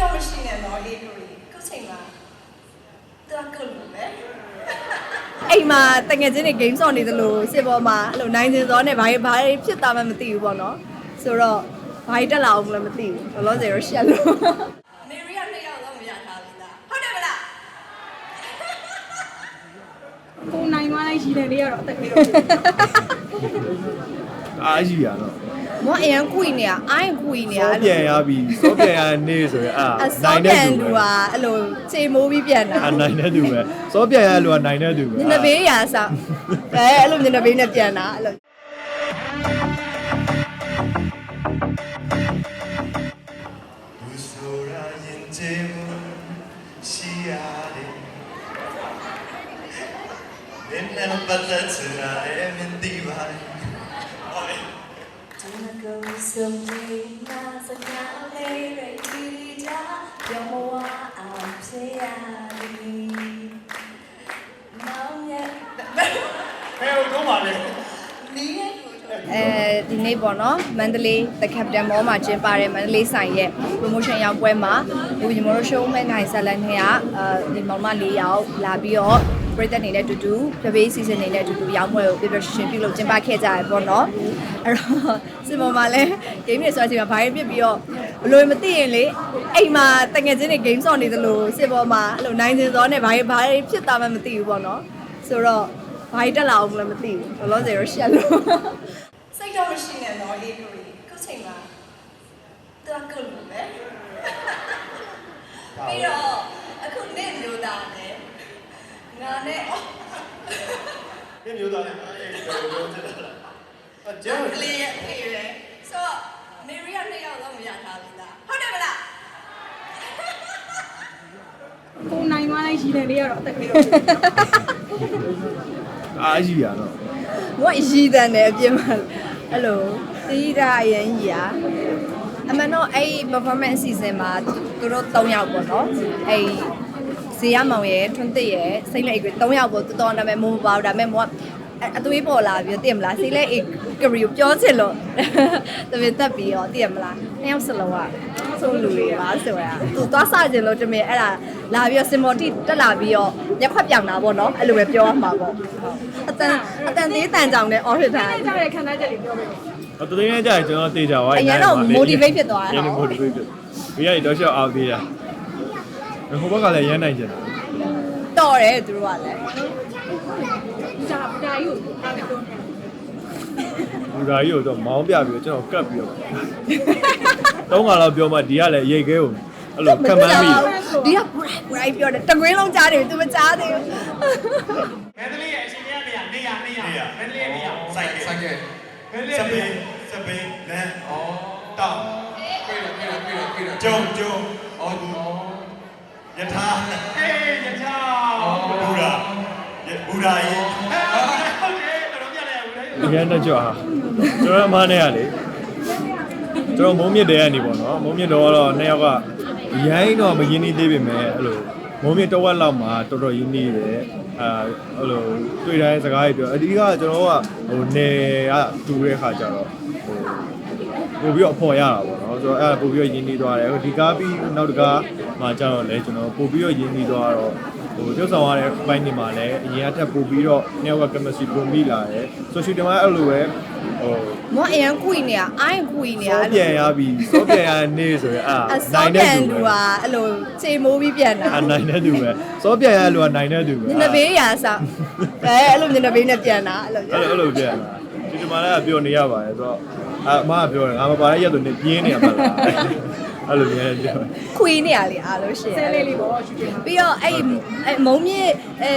တော့မရှိနဲ့တော့အေးကိုကြီးခုချိန်မှာသူကကုတ်လို့ပဲအိမ်မှာတငယ်ချင်းတွေ game ဆော့နေသလိုစစ်ပေါ်မှာအဲ့လိုနိုင်စင်စောနဲ့ဘာဘာဖြစ်သွားမှမသိဘူးပေါ့နော်ဆိုတော့ဘာတက်လာအောင်လည်းမသိဘူးဘလို့စေရောရှက်လို့မေရီကနှစ်ယောက်လုံးမရထားဘူးလားဟုတ်တယ်မလားကိုနိုင်သွားလိုက်ရှိတယ်လေးကတော့အသက်ကြီးတော့ အားကြီးရတော့မောအရင်ကွီနေရအိုင်းကွီနေရစောပြန်ရပြီစောပြန်ရနေဆိုရင်အာအစောပြန်လူကအဲ့လိုချိန်မိုးပြီးပြန်တာအာနိုင်တဲ့သူပဲစောပြန်ရလူကနိုင်တဲ့သူပဲညနေဘေးရာဆောင်အဲအဲ့လိုညနေဘေးနဲ့ပြန်တာအဲ့လိုလူဆိုတာရင်ကျေးမှုရှိရတယ်မင်းနဲ့ပတ်သက်ချင်တာလည်းမင်းသိပါတယ်ဟောလေ သူကကိုစုံနေမှာစကားလေးတွေဒီတာပြောမဝအောင်ဖြစ်ရသည်မောင်ရဲ့ဘယ်လိုတော့ပါလဲနီးရဲ့ကိုတော့အဲဒီနေ့ပေါ့နော်မန္တလေး The Capital Mall မှာကျင်းပတဲ့မန္တလေးဆိုင်ရဲ့ promotion ရောက်ပွဲမှာဒီကျွန်တော်တို့ show မဲ့နိုင်ဇာတ်လန်တွေကအဲဒီမောင်မ၄ယောက်လာပြီးတော့ ပြည်သက်နေတဲ့တူတူပြပေး season နေတဲ့တူတူရောက်ပွဲကိုပြပြရှင်ပြုလုပ်ကျင်းပခဲ့ကြရပေါ့နော်အဲ့တော့စင်ပေါ်မှာလဲ game တွေဆိုတဲ့အချိန်မှာဘာတွေပြစ်ပြီးတော့ဘလို့မသိရင်လေအိမ်မှာတငယ်ချင်းတွေ game ဆော့နေသလိုစင်ပေါ်မှာအဲ့လိုနိုင်စင်စောနဲ့ဘာတွေဘာတွေဖြစ်သွားမှမသိဘူးပေါ့နော်ဆိုတော့ဘာတွေတက်လာအောင်လည်းမသိဘူးဘလို့စေရောရှက်လို့စိတ်တော့မရှိနဲ့တော့အေးကိုကြီးခုချိန်မှာသူကကုတ်လို့ပဲပြီးတော့အခုနေ့မျိုးသားနဲ့ငါနဲ့အော် မင်းမျိုးသားနဲ့အဲ့ဒီဘယ်လိုလုပ်ချင်တာလဲအကျကျန်န်ကလေးရဲ့ဖေးပဲဆိုတော့မေရီကနှစ်ယောက်လုံးမရထားဘူးလားဟုတ်တယ်မလားကိုနိုင်သွားလိုက်ရှိတယ်လေးကတော့အသက်ကြီးတော့အားကြီးရတော့ဘဝရည်တန်တယ်အပြစ်မှာအဲ့လိုသီးတာအရင်ကြီးอ่ะအမှန်တော့အဲ့ performance အစီအစဉ်မှာသူတို့၃ယောက်ပေါ့နော်အဲ့ ဇေယမောင်ရဲ့ထွန်းတစ်ရဲ့စိတ်လက်အိတ်တွေ၃ယောက်ပေါ့တော်တော်နာမည်မိုးပါဘူးဒါပေမဲ့မိုးကအသွေးပေါ်လာပြီးသိရမလားစိတ်လက်အိတ်ကရီကိုပြောချင်လို့တပည့်တက်ပြီးတော့သိရမလားနှစ်ယောက်စလုံးကဆုံးလူတွေပါဆိုရသူသွားစကြင်လို့တမင်အဲ့ဒါလာပြီးတော့စင်မော်တီတက်လာပြီးတော့ရက်ခွက်ပြောင်တာပေါ့နော်အဲ့လိုပဲပြောရမှာပေါ့အတန်အတန်သေးတန်ကြောင်နဲ့ orbit ထားကြတဲ့ခံစားချက်တွေပြောပြပါအတသိန်းကြရင်ကျွန်တော်တေချာသွားအရင်တော့ motivate ဖြစ်သွားတာရန် motivate ဖြစ်ပြီးရတော့ရှောက်အားပေးတာ ဟိုဘက်ကလည်းရမ်းနိုင်ကြတယ်တော်တယ်သူတို့ကလည်းဒါပဒါကြီးကိုအားပြောနေဘူဓာကြီးကိုတော့မောင်းပြပြီးတော့ကျွန်တော်ကတ်ပြီးတော့တုံးကတော့ပြောမှဒီကလည်းရိတ်ခဲကိုအဲ့လိုကမန်းမိဒီက bright bright ပြောတယ်တကွင်းလုံးကြားတယ်သူမကြားသေးဘူးမန္တလေးရဲ့အချိန်ကြီးကနေရနေရနေရမန္တလေးရဲ့နေရစိုက်ကစိုက်ကမန္တလေးစရဲ့ပနေရင်းစပင်းလမ်းဩတောင်းကျုံကျုံဩယထာ အေးရချော ဘူရာဘူရာကြီးဟုတ်တယ်တော်တော်ပြလိုက်ရဘူးလေအရင်တော့ကြွားကျွန်တော်အမနဲ့ကလေကျွန်တော်မုံမြင့်တဲကနေပေါ့နော်မုံမြင့်တော့ကတော့နှစ်ယောက်ကရိုင်းတော့မရင်းနှီးသေးပေမဲ့အဲ့လိုမုံမြင့်တစ်ဝက်လောက်မှာတော်တော်ရင်းနှီးတယ်အာအဲ့လိုတွေ့တိုင်းစကားတွေပြောအဓိကကျွန်တော်ကဟိုနေကတူတဲ့ခါကျတော့ဟိုပို့ပြီးတော့အဖော်ရတာပေါ့နော်ဆိုတော့အဲ့ဒါပို့ပြီးတော့ရင်းနှီးသွားတယ်ဟိုဒီကားပြီးနောက်တစ်ကားမှာကျတော့လေကျွန်တော်ပို့ပြီးတော့ရင်းနှီးသွားတော့ ဟိုကျုပ်ဆောင်ရတဲ့ဘိုင်းနေမှာလည်းအရင်ကထပ်ပို့ပြီးတော့နှစ်ယောက်က chemistry ပုံပြီးလာတယ်ဆိုရှယ်တင်မှာအဲ့လိုပဲဟိုမောအရင်ကွီနေရအိုင်းကွီနေရစောပြန်ရပြီစောပြန်ရနေဆိုရင်အာအစောပြန်လူကအဲ့လိုချိန်မိုးပြီးပြန်တာအာနိုင်တဲ့သူပဲစောပြန်ရလူကနိုင်တဲ့သူပဲညနေဘေးရာဆောင်အဲအဲ့လိုညနေဘေးနဲ့ပြန်တာအဲ့လိုအဲ့လိုအဲ့လိုပြန်လာဒီဒီမှာလည်းပြောနေရပါတယ်ဆိုတော့အာအမကပြောတယ်ငါမပါတဲ့ရက်ဆိုနေပြင်းနေရမှာလား အဲ့လိုမျိုးပြောခွေးနေရလေအားလို့ရှိရဆဲင်လေးလေးပေါ့ရှူတင်မှာပြီးတော့အဲ့အဲ့မုံမြင့်အဲ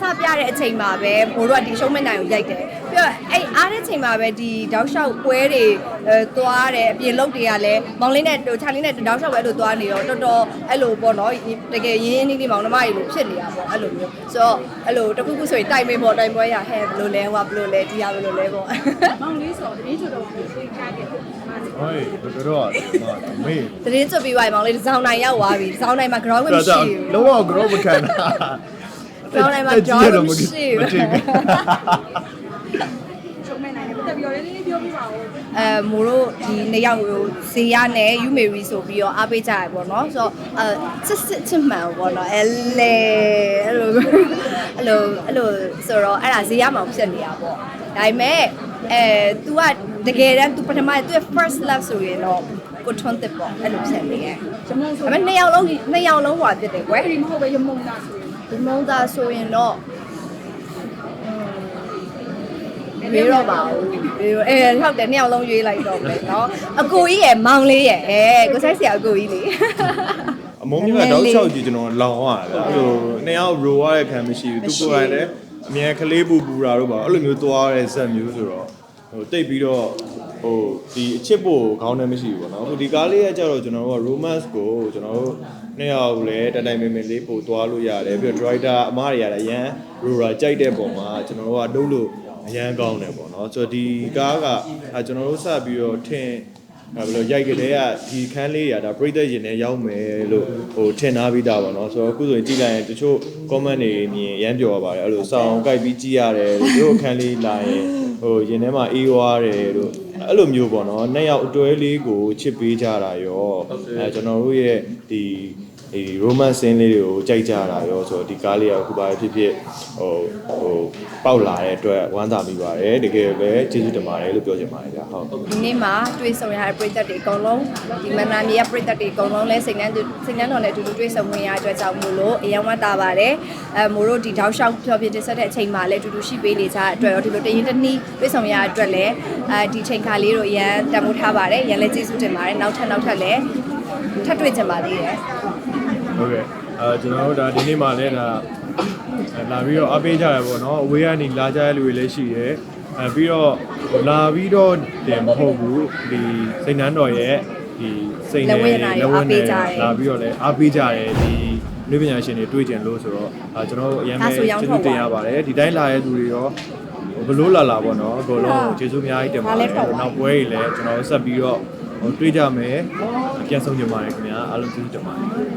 စပြတဲ့အချိန်မှာပဲဘိုးတို့ကဒီရှုံးမနိုင်ကိုရိုက်တယ် ပြီးတော့အဲ့အားတဲ့အချိန်မှာပဲဒီတောက်လျှောက်ပွဲတွေအဲသွားတယ်အပြင်လုတ်တွေကလည်းမောင်လေးနဲ့ချာလေးနဲ့တောက်လျှောက်ပဲအဲ့လိုသွားနေတော့တော်တော်အဲ့လိုပေါ့နော်တကယ်ရင်းရင်းနှီးနှီးမောင်နှမတွေလိုဖြစ်နေတာပေါ့အဲ့လိုမျိုးဆိုတော့အဲ့လိုတခုခုဆိုရင်တိုင်ပင်ပေါ့တိုင်ပွဲရဟဲ့ဘယ်လိုလဲဟိုကဘယ်လိုလဲဒီဟာဘယ်လိုလဲပေါ့မောင်လေးဆိုတော့တင်းချွတ်တော့ကိုသိချားတယ်မာစီဟေးဘယ်တော့မေးတရင်ကျွတ်ပြီးပါမောင်လေးဒီဇောင်းနိုင်ရောက်သွားပြီဒီဇောင်းနိုင်မှာ ground မရှိဘူးလုံးဝ grow မခံတာကျောင်းထဲမှာ ground မရှိဘူးမထင်ဘူး ရှုံးမဲ့နိုင်တယ် တက်ပြီးတော့လည်းနည်းနည်းပြောပြပါဦး အဲမိုးတို့ဒီနှစ်ယောက်ကိုဇေယနဲ့ယူမေရီဆိုပြီးတော့အားပေးကြရပေါ့နော်ဆိုတော့အဲစစ်စစ်ချစ်မှန်ပေါ့နော်အဲလေအဲ့လိုအဲ့လိုအဲ့လိုဆိုတော့အဲ့ဒါဇေယမှောင်ဖြစ်နေတာပေါ့ဒါပေမဲ့အဲ तू ကတကယ်တမ်း तू ပထမ तू first love ဆိုရင်တော့ကိုထွန်းတစ်ပေါ့အဲ့လိုဖြစ်နေရဲ့ ရမုံဆို ဒါပေမဲ့နှစ်ယောက်လုံးနှစ်ယောက်လုံးဟွာဖြစ်တယ်ကွယ် အဲ့ဒီမဟုတ်ပဲရမုံသားဆိုရင် ဒီမုံသားဆိုရင်တော့ မေးတော့ပါဘူးမေးတော့အဲဟုတ်တယ်နှစ်ယောက်လုံးရွေးလိုက်တော့မယ်နော်အကိုကြီးရယ်မောင်လေးရယ်အဲကိုဆိုင်ဆရာအကိုကြီးလေအမုံမြတ်ကတော့၆ကြီးကျွန်တော်လောင်ရတာဗျအဲ့လိုနှစ်ယောက်ရိုရတဲ့ခံမရှိဘူးသူကိုယ်တိုင်လည်းအမြဲကလေးပူပူတာတော့ပါအဲ့လိုမျိုးသွားတဲ့ဇက်မျိုးဆိုတော့ဟိုတိတ်ပြီးတော့ဟိုဒီအချစ်ဖို့ခေါင်းထဲမရှိဘူးပေါ့နော်ဟိုဒီကားလေးကကြတော့ကျွန်တော်တို့က romance ကိုကျွန်တော်တို့နှစ်ယောက်လည်းတိုင်တိုင်မင်မင်လေးပို့သွားလို့ရတယ်ပြီးတော့ driver အမားတွေကလည်းအရန် roller ကြိုက်တဲ့ပုံမှာကျွန်တော်တို့ကတုံးလို့ အရန်ကောင်းတယ်ပေါ့နော်ဆိုတော့ဒီကားကအဲကျွန်တော်တို့စပြီးတော့ထင်အဲဘယ်လိုရိုက်ကလေးကဒီခန်းလေးရတာပြိသက်ရင်နဲ့ရောက်မယ်လို့ဟိုထင်ထားပြီးသားပေါ့နော်ဆိုတော့အခုဆိုရင်ကြည့်လိုက်ရင်တချို့ comment တွေမြင်ရမ်းပြောရပါတယ်အဲ့လိုစောင်းကြိုက်ပြီးကြည့်ရတယ်လို့တို့ခန်းလေးလာရင်ဟိုရင်ထဲမှာအေးွားတယ်လို့အဲ့လိုမျိုးပေါ့နော်နှစ်ယောက်အတွဲလေးကိုချစ်ပေးကြတာရောအဲကျွန်တော်တို့ရဲ့ဒီ ဒီ romance scene လေးတွေကိုကြိုက်ကြတာရောဆိုတော့ဒီကားလေးကအခုပါဖြစ်ဖြစ်ဟိုဟိုပေါက်လာတဲ့အတွက်ဝမ်းသာမိပါတယ်တကယ်ပဲကျေးဇူးတင်ပါတယ်လို့ပြောချင်ပါတယ်ဗျဟုတ်ဒီနေ့မှာတွေ့ဆုံရတဲ့ပရိသတ်တွေအကုန်လုံးဒီမန္တလေးရဲ့ပရိသတ်တွေအကုန်လုံးလဲစိတ်နှမ်းသူစိတ်နှမ်းတော်နဲ့အတူတူတွေ့ဆုံဝင်ရတဲ့အတွက်ကြောင့်မို့လို့အရင်ဝတ်တာပါတယ်အဲမို့တို့ဒီတောက်လျှောက်ဖြောပြတင်ဆက်တဲ့အချိန်မှာလဲအတူတူရှိပေးနေကြတဲ့အတွက်ရောဒီလိုတရင်တနည်းတွေ့ဆုံရတဲ့အတွက်လဲအဲဒီချိန်ခါလေးတို့အရင်တန်ဖိုးထားပါတယ်ရန်လဲကျေးဇူးတင်ပါတယ်နောက်ထပ်နောက်ထပ်လဲထပ်တွေ့ကြပါသေးတယ် ဟုတ်ကဲ့အဲကျွန်တော်တို့ဒါဒီနေ့မှလည်းဒါအဲလာပြီးတော့အပေးကြရပေါ့နော်အဝေးကနေလာကြတဲ့လူတွေလည်းရှိရဲအဲပြီးတော့လာပြီးတော့တင်မဟုတ်ဘူးဒီစိတ်နှမ်းတော်ရဲ့ဒီစိတ်နဲ့လက်ဝဲနာတွေအားပေးကြတယ်လာပြီးတော့လည်းအားပေးကြတယ်ဒီလူပညာရှင်တွေတွေ့ကြလို့ဆိုတော့အဲကျွန်တော်တို့အရင်ပဲဒါဆိုရောင်းကျေးထုတ်ဇူးပါတင်ရပါတယ်ဒီတိုင်းလာတဲ့သူတွေရောဟိုဘလို့လာလာပေါ့နော်အကုန်လုံးကျေးဇူးအများကြီးတင်ပါတဒါလည်းယ်ထုတ်ပါနောက်ပွဲကြီးလည်းကျွန်တော်တို့ဆက်ပြီးတော့ဟိုတွေ့ကြမယ်ပြန်ဆုံးကြပါရခင်ဗျာအားလုံးကျေးဇူးတင်ပါတယ်